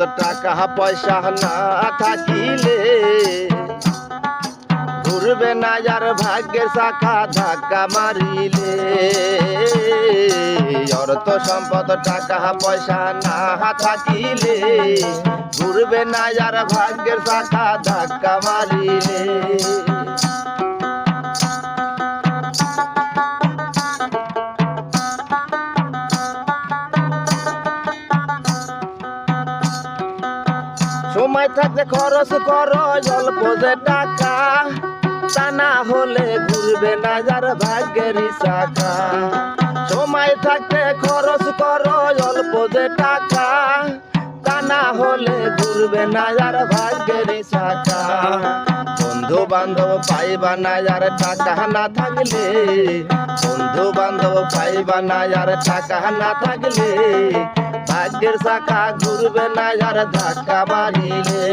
টাকা পয়সা না থাকিলে ঘুরবে না যার ভাগ্যের শাখা ধাক্কা মারিলে। অর্থ সম্পদ, টাকা, পয়সা না থাকিলে ঘুরবে না যার ভাগ্যের শাখা ধাক্কা মারিলে। সময় থাকতে খরচ করো, অল্প যে টাকা। তা না হলে ঘুরবে না যার ভাগ্যের শাখা সময় থাকতে খরচ করো, অল্প যে টাকা। তা না হলে ঘুরবে না যার ভাগ্যের শাখা বন্ধু বান্ধব পাইবা না যার টাকা না থাকলে। বন্ধু বান্ধব পাইবা না যার টাকা না থাকলে। ভাগ্যের শাখা ঘুরবে না যার ধাক্কা মারিলে।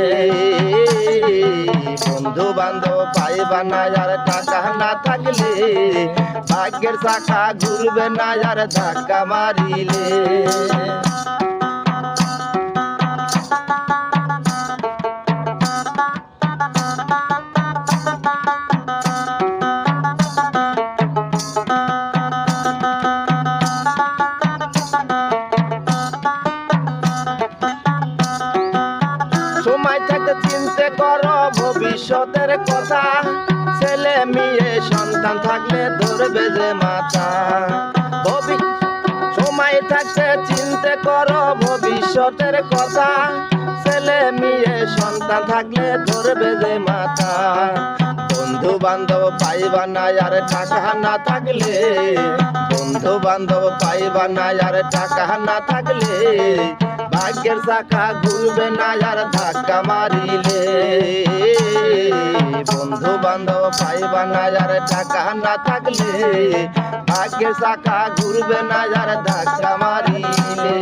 বন্ধু বান্ধব পাইবা না যার টাকা না থাকলে। ভাগ্যের শাখা ঘুরবে না যার ধাক্কা মারিলে। চিনতে করো, ভবিষ্যতের কথা। ছেলে, মেয়ে, সন্তান থাকলে ধরবে যে মাথা। ভবি- সময় থাকতে চিনতে করো, ভবিষ্যতের কথা। ছেলে, মেয়ে, সন্তান থাকলে ধরবে যে মাথা। বন্ধু বান্ধব পাইবা না, আর টাকা না থাকলে। বন্ধু বান্ধব পাইবা না, আর টাকা না থাকলে। ভাগ্যের শাখা ঘুরবে না, আর ধাক্কা বন্ধু বান্ধব পাইবা না যার টাকা না থাকলে। ভাগ্যে শাখা ঘুরবে না যার ধাক্কা মারিলে।